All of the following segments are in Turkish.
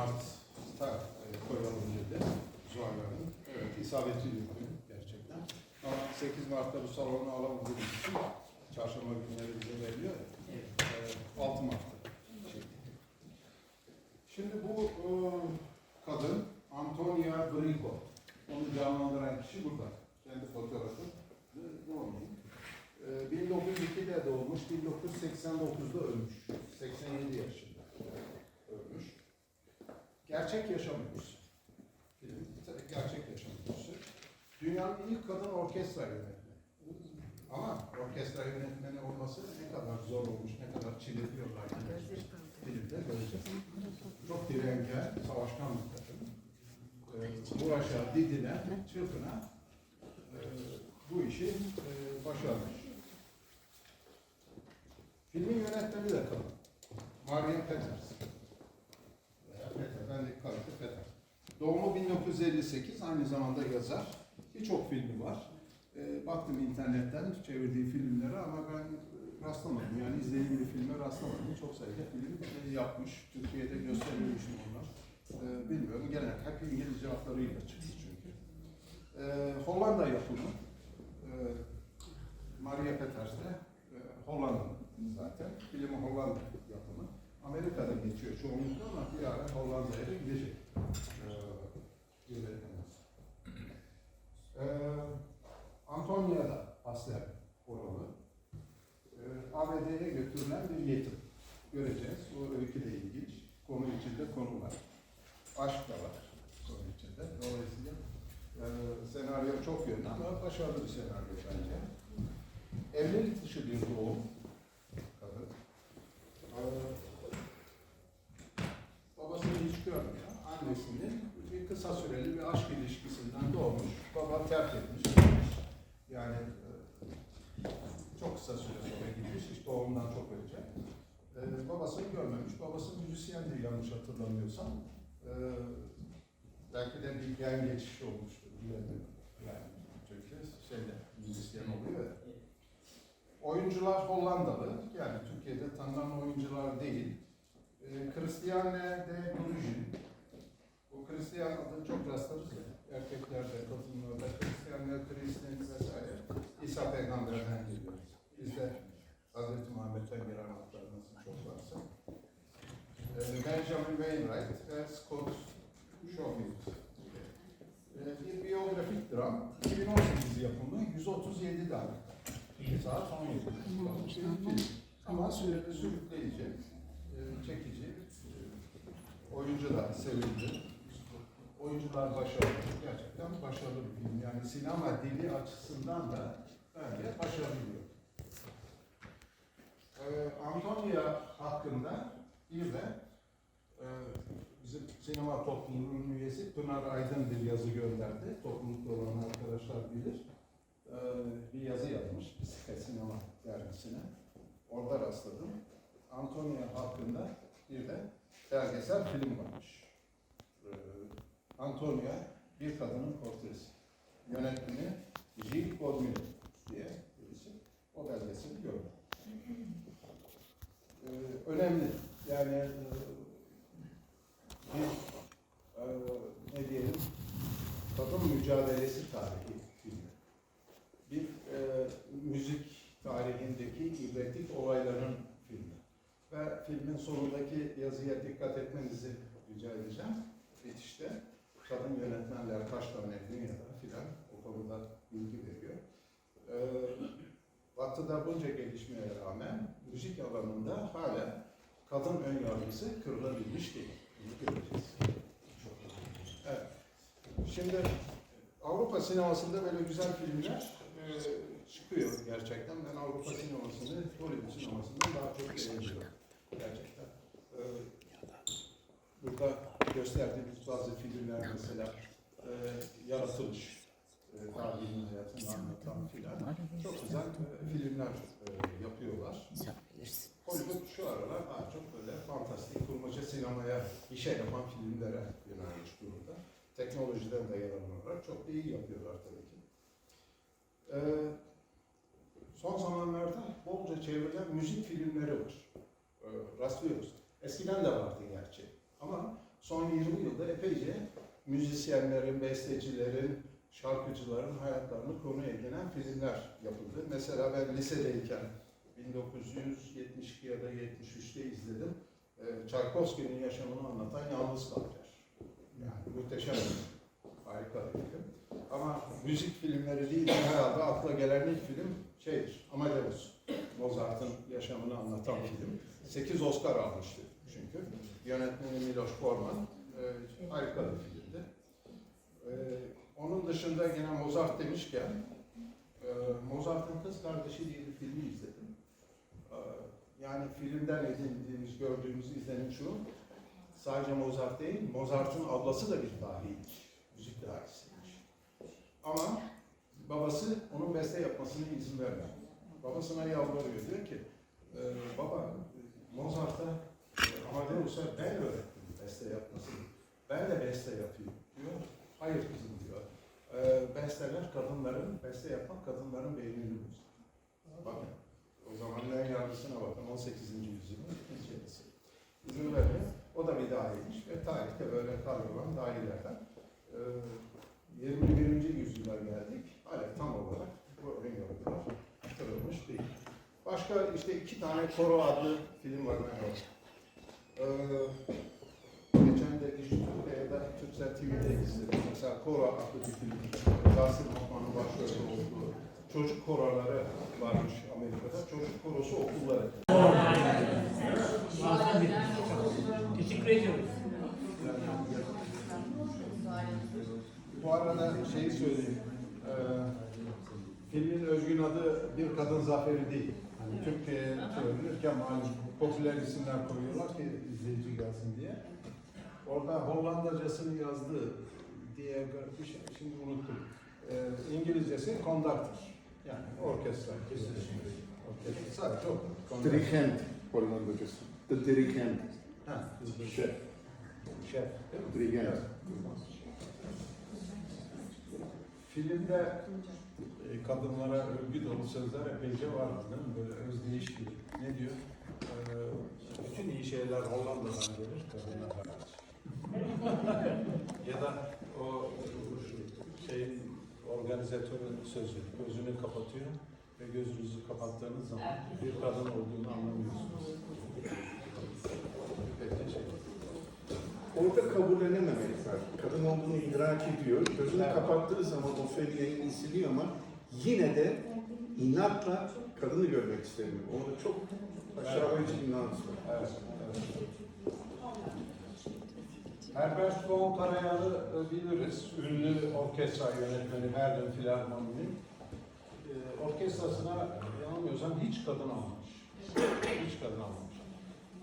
Mart'ta e, Zuhal Hanım. Evet, isabetli bir gerçekten. Ama 8 Mart'ta bu salonu alamadığımız için çarşamba günleri bize veriliyor ya. E, 6 Mart'ta çektik. Şimdi bu e, kadın Antonia Brico. Onu canlandıran kişi burada. Kendi fotoğrafı. Bu onun. Ee, 1902'de doğmuş, 1989'da ölmüş. 87 yaşında. Gerçek yaşam öyküsü. Gerçek yaşam öyküsü. Dünyanın ilk kadın orkestra yönetmeni. Ama orkestra yönetmeni olması ne kadar zor olmuş, ne kadar çilediyorlar. Filmde göreceğiz. Çok direngen, savaşkan bir kadın. Ee, uğraşa, didine, çırpına e, bu işi e, başarmış. Filmin yönetmeni de kadın. Maria Peters. Doğumu 1958, aynı zamanda yazar. Birçok filmi var. E, baktım internetten çevirdiği filmlere ama ben rastlamadım. Yani izlediğim bir filme rastlamadım. Çok sayıda film e, yapmış. Türkiye'de gösterilmiş mi onlar? E, bilmiyorum. Genel hep İngilizce hatlarıyla çıktı çünkü. E, Hollanda yapımı. E, Maria Peters de e, Hollanda'nın zaten. Filmi Hollanda yapımı. Amerika'da geçiyor çoğunlukla ama bir ara Hollanda'ya da gidecek. Yönetmenimiz. E, Antonia'da aslen oralı. E, ABD'ye götürülen bir yetim. Göreceğiz. O öykü de ilginç. Konu içinde konu var. Aşk da var konu içinde. Dolayısıyla e, senaryo çok yönlü ama başarılı bir senaryo bence. Evlilik dışı bir doğum. Kadın. E, babasını hiç görmüyor. Annesinin bir kısa süreli bir aşk ilişkisinden doğmuş. Baba terk etmiş. Yani e, çok kısa süre sonra gitmiş. Hiç doğumdan çok önce. E, babasını görmemiş. Babası müzisyendi yanlış hatırlamıyorsam. E, belki de bir gen geçişi olmuştur. Bilemiyorum. Yani çünkü şeyde müzisyen oluyor ya. Oyuncular Hollandalı. Yani Türkiye'de tanınan oyuncular değil. E, Christiane de Brugge. Hristiyan adını çok rastlarız ya. Erkeklerde, kadınlarda, Hristiyanlar, Hristiyan vesaire. İsa peygamberden geliyor. Bizde Hz. Muhammed'den gelen adlar nasıl çok varsa. Ee, Benjamin Wainwright ve Scott Schofield. Ee, bir biyografik dram. 2018 yapımı 137 dakika. 1 saat 17 dakika. Bir film. Ama süreli sürükleyici, e, çekici, e, oyuncu da sevildi. Oyuncular başarılı, gerçekten başarılı bir film. Yani sinema dili açısından da bence başarılı bir. Ee, Antonia hakkında bir de e, bizim sinema topluluğunun üyesi Pınar Aydın bir yazı gönderdi. Toplulukta olan arkadaşlar bilir. Ee, bir yazı yazmış Bisiklet Sinema dergisine. Orada rastladım. Antonia hakkında bir de belgesel film varmış. Ee, Antonia bir kadının portresi. Yönetmeni Gilles Cormier diye birisi. O belgeseli gördüm. Ee, önemli. Yani e, bir e, ne diyelim kadın mücadelesi tarihi filmi. Bir e, müzik tarihindeki ibretlik olayların filmi. Ve filmin sonundaki yazıya dikkat etmenizi rica edeceğim. Bitişte kadın yönetmenler kaç tane dünyada filan o konuda bilgi veriyor. Ee, Batı'da bunca gelişmeye rağmen müzik alanında hala kadın ön yargısı kırılabilmiş değil. Bunu göreceğiz. Evet. Şimdi Avrupa sinemasında böyle güzel filmler e, çıkıyor gerçekten. Ben Avrupa sinemasını, Hollywood sinemasından daha çok beğeniyorum. Gerçekten. E, burada gösterdiğimiz bazı filmler mesela e, yaratılış, e, tarihinin hayatını anlatan filan çok güzel e, filmler e, yapıyorlar. Hollywood şu aralar daha çok böyle fantastik kurmaca sinemaya işe yapan filmlere yönelmiş durumda. Teknolojiden de yararlanarak çok da iyi yapıyorlar tabii ki. Ee, son zamanlarda bolca çevrilen müzik filmleri var. Ee, rastlıyoruz. Eskiden de vardı gerçi. Ama son 20 yılda epeyce müzisyenlerin, bestecilerin, şarkıcıların hayatlarını konu edinen filmler yapıldı. Mesela ben lisedeyken 1972 ya da 73'te izledim. Ee, Çaykovski'nin yaşamını anlatan Yalnız Kalter. Yani muhteşem. Harika bir film. Ama müzik filmleri değil, herhalde akla gelen ilk film şeydir, Amadeus. Mozart'ın yaşamını anlatan film. 8 Oscar almıştı çünkü. Yönetmeni Miloš Forman. Ee, harika bir filmdi. Ee, onun dışında gene Mozart demişken, e, Mozart'ın Kız Kardeşi diye bir filmi izledim. Ee, yani filmden edindiğimiz, gördüğümüz izlenim şu, sadece Mozart değil, Mozart'ın ablası da bir dahiymiş. Müzik dahisiymiş. Ama babası onun beste yapmasına izin vermiyor. Babasına yalvarıyor. Diyor ki, e, baba Mozart'a, e, Amadeus'a ben öğrettim beste yapmasını. Ben de beste yapayım diyor. Hayır kızım diyor. E, besteler kadınların, beste yapmak kadınların beynini bozar. Bakın, o zaman ne yargısına bakın, 18. yüzyılın yarısı. İzin vermiyor. O da bir dahiymiş ve tarihte böyle kaybolan dahilerden e, 21. yüzyıla geldik. Hala tam olarak bu yargılar kırılmış değil. Başka işte iki tane Koro adlı film var. Ee, geçen de ya da Türksel TV'de izledim. Mesela Koro adlı bir film. Rasim Osman'ın başrolü olduğu çocuk koroları varmış Amerika'da. Çocuk korosu okulları. Teşekkür ediyorum. Bu arada şeyi söyleyeyim. Ee, filmin özgün adı Bir Kadın Zaferi değil. Hani Türkçe'ye çevrilirken malum popüler isimler koyuyorlar ki izleyici gelsin diye. Orada Hollandacasını yazdı diye bir şey. Şimdi unuttum. Ee, İngilizcesi conductor. Yani orkestra. Orkestra. Sadece o. Dirigent Hollandacası. The dirigent. Ha, Şef. şef. Dirigent. Evet. Filmde e, kadınlara övgü dolu sözler epeyce var değil mi? Böyle özdeyiş gibi. Ne diyor? Ee, bütün iyi şeyler Hollanda'dan gelir, kadınlar ya da o şeyin organizatörün sözü, gözünü kapatıyor ve gözünüzü kapattığınız zaman bir kadın olduğunu anlamıyorsunuz. Orada kabullenememekler. Kadın olduğunu idrak ediyor. Gözünü kapattığı zaman o fevriyeyi hissediyor ama yine de inatla kadını görmek istemiyor. Orada çok aşağılayıcı bir nüans var. Evet, evet. Herbert von Karajan'ı e, biliriz. Ünlü orkestra yönetmeni Berlin Filarmoni'nin. E, orkestrasına yanılmıyorsam hiç kadın almamış. Hiç kadın almamış.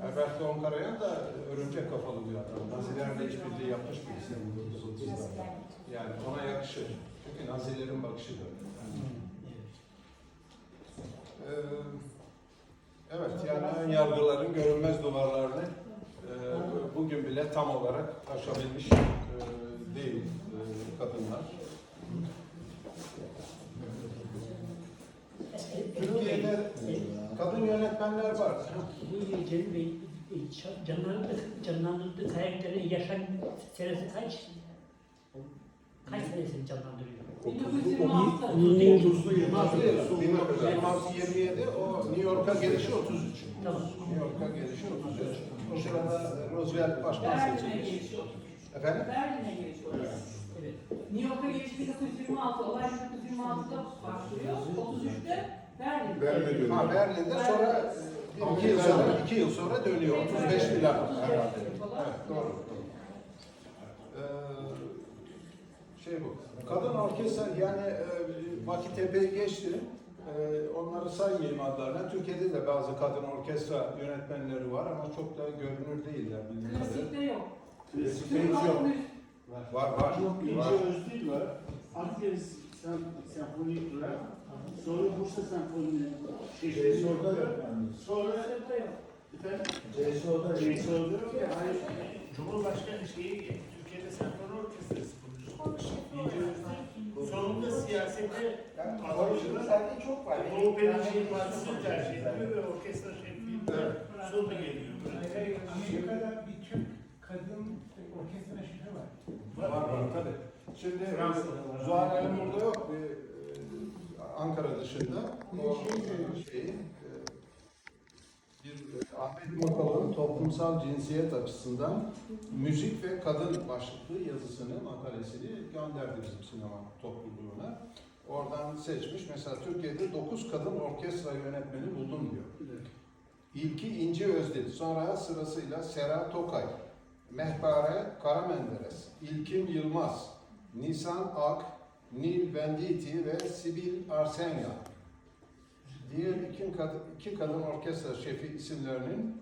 Herbert von Karajan da örümcek kafalı bir adam. Nazilerle işbirliği yapmış bir isim. 1930'larda. Yani ona yakışır. Çünkü Nazilerin bakışı da öyle. Ee, Evet, yani ön yargıların görünmez duvarlarını e, bugün bile tam olarak aşabilmiş e, değil e, kadınlar. Türkiye'de kadın yönetmenler var. Bu Cemil Bey e, canlandırdığı, canlandırdığı karakterin yaşam senesi kaç? Kaç senesini canlandırıyor? 1926. Otuzlu 26-27 o New York'a gelişi 33. Tamam. New York'a gelişi 33. O sırada Roosevelt başkan Berlin'e seçilmiş. Efendim? Berlin'e. Evet. New York'a geliş 1926, olay 1926'da başlıyor. 33'te Berlin. Berlin'e dönüyor. Ha, Berlin'de sonra e, iki yıl sonra, iki yıl sonra dönüyor. 35 milyar herhalde. Evet, doğru. doğru. Ee, şey bu. Kadın orkestra yani e, vakit epey geçti. E, onları saymayayım adlarına. Türkiye'de de bazı kadın orkestra yönetmenleri var ama çok da görünür değiller bildiğim kadarıyla. Klasikte yok. Klasikte hiç yok. müziği- Var var. Yok, İnce var. Öztürk var. Akdeniz Sen- Senfonik var. Sonra Bursa Senfonileri var. CSO'da yok Sonra Klasikte yok. efendim CSO'da yok. CSO'da yok ya. Hayır. Cumhurbaşkanı şeyi Türkiye'de senfoni orkestrası kurmuş. Sonunda Yani Avrupa'da Zaten çok var. Doğu Perinçek Partisi'ni tercih ediyor ve orkestra şefliğinde Evet. sonu geliyor. Amerika'da bir Türk kadın orkestra şefi var. Var var tabii. Şimdi Fransa'da var. Zuhal Hanım burada yok. Ankara dışında. O şeyi, e, bir e, Ahmet Makala'nın toplumsal cinsiyet açısından müzik ve kadın başlıklı yazısını, makalesini gönderdi bizim sinema topluluğuna. Oradan seçmiş. Mesela Türkiye'de 9 kadın orkestra yönetmeni buldum diyor. İlki İnci Özdil, sonra sırasıyla Sera Tokay, Mehpare Karamenderes, İlkim Yılmaz, Nisan Ak, Nil Venditti ve Sibil Arsenya. Diğer iki kadın, iki kadın orkestra şefi isimlerinin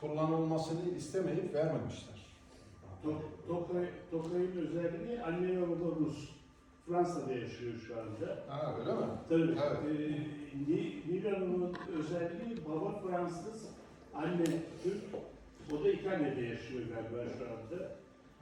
kullanılmasını istemeyip vermemişler. Tok- Tokay, Tokay'ın özelliği anne ve baba Rus. Fransa'da yaşıyor şu anda. Ha öyle mi? Tabii. Evet. Ee, Ni- Nil Hanım'ın özelliği baba Fransız, anne Türk. O da İtalya'da yaşıyor galiba şu anda.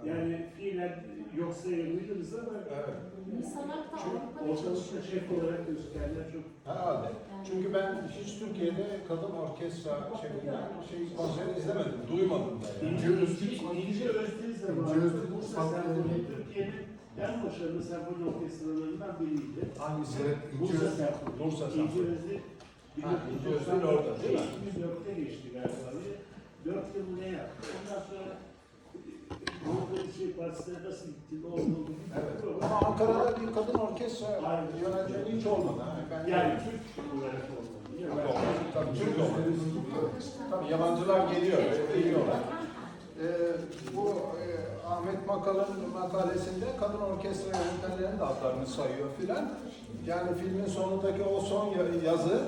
Yani fiilen yok sayabiliriz ama Evet. Sanat da çok Avrupa'da ortalıkta çalışıyor. şef olarak gözükenler çok Herhalde. Çünkü ben hiç Türkiye'de kadın orkestra şefinden şey konser izlemedim, duymadım da yani. İnce Özdil, İnce Özdil zamanında İnce Özdil Bursa sanatları- Senfoni Türkiye'nin en başarılı senfoni orkestralarından biriydi. Hangisi? Bursa Senfoni. Bursa İnce Senfoni. Özdil Ha, İnce Özdil orada, değil mi? 2004'te geçti galiba. Dört yıl ne yaptı? Ondan sonra Doğu Partisi'ne nasıl gitti? Ne oldu? oldu Evet. Ama Ankara'da bir kadın orkestra yönetmeni hiç olmadı. ha. Ben Yani Türk olarak oldu. Tabii, tabii, Türk olmadı. Tabii yabancılar geliyor, geliyorlar. Ee, bu e, Ahmet Makal'ın makalesinde kadın orkestra yönetmenlerinin de adlarını sayıyor filan. Yani filmin sonundaki o son ya- yazı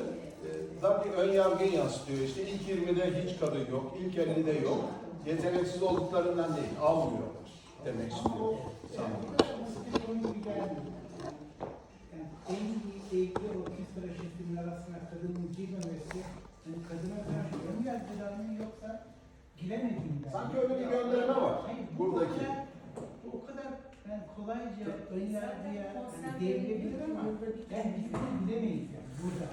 e, da bir ön yargı yansıtıyor. İşte ilk 20'de hiç kadın yok, ilk 50'de yok. Yeteneksiz olduklarından değil, almıyorlar demek istiyor. Sanırım. Yani en iyi ilgili orkestra şefinin arasına kadının girmemesi, yani kadına karşı ön yargılar mı yoksa giremediğinden. Sanki öyle bir gönderme var Hayır, bu buradaki. O kadar, bu kadar yani kolayca ön yargıya hani devrilebilir ama yani biz bunu bilemeyiz yani burada.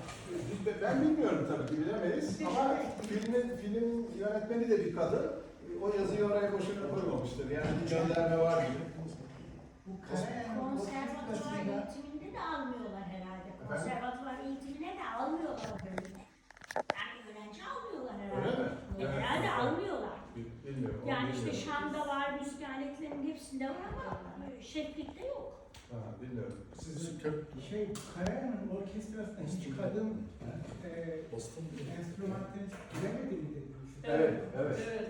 Biz Ben bilmiyorum tabii ki bilemeyiz ama filmin film yönetmeni de bir kadın. O yazıyı oraya boşuna koymamıştır. Yani bir gönderme var gibi. Bu Konservatuvar eğitiminde de almıyorlar herhalde. Konservatuvar eğitimine de almıyorlar bölümde. Yani öğrenci almıyorlar herhalde. Öyle mi? Evet. Herhalde almıyorlar. Bilmiyorum. Yani işte. Şam'da var, müzik aletlerinin hepsinde var ama şeflikte yok. Ha, bilmiyorum. Siz şey Karayan'ın orkestrasında hiç kadın e, enstrümantalist giremedi mi dediniz? Evet, evet. Evet.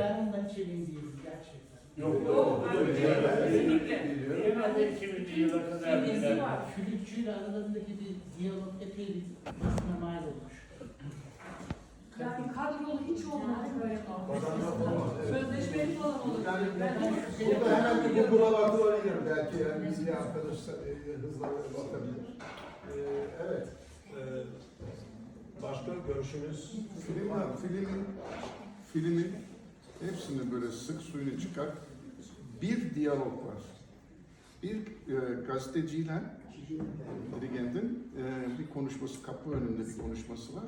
Ben ondan hiç emin değilim gerçekten. Yok, Yok, kesinlikle. Biliyorum. Genelde 2000'li yıla kadar Kendisi bilen- var. Flütçüyle aralarındaki bir diyalog epey bir basına mal olmuş. Yani kadrolu hiç olmaz böyle. Sözleşmeli falan olur. Yani Ben burada hemen bir Google'a bakılabilir belki yani biz bir arkadaş e, hızla bakabilir. Ee, evet. Ee, başka görüşünüz? Film var. Filmin, filmin hepsini böyle sık suyunu çıkar. Bir diyalog var. Bir e, gazeteciyle dirigentin e, bir konuşması, kapı önünde bir konuşması var.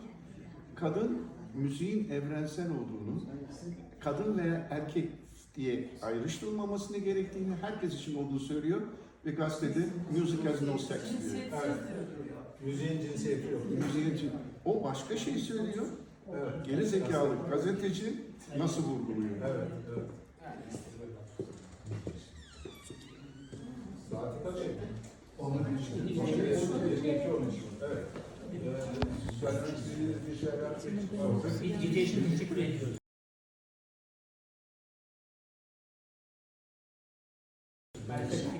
Kadın müziğin evrensel olduğunu, kadın veya erkek diye ayrıştırılmamasını gerektiğini, herkes için olduğunu söylüyor ve gazetede music has no sex diyor. Müziğin cinsiyeti yok. Müziğin o başka şey söylüyor. Evet. Geri zekalı gazeteci nasıl vurguluyor? Evet, evet. Saati kaç? Onu bir şey. Evet. Ee, istediğiniz bir şeyler var. İlgi için teşekkür ediyoruz.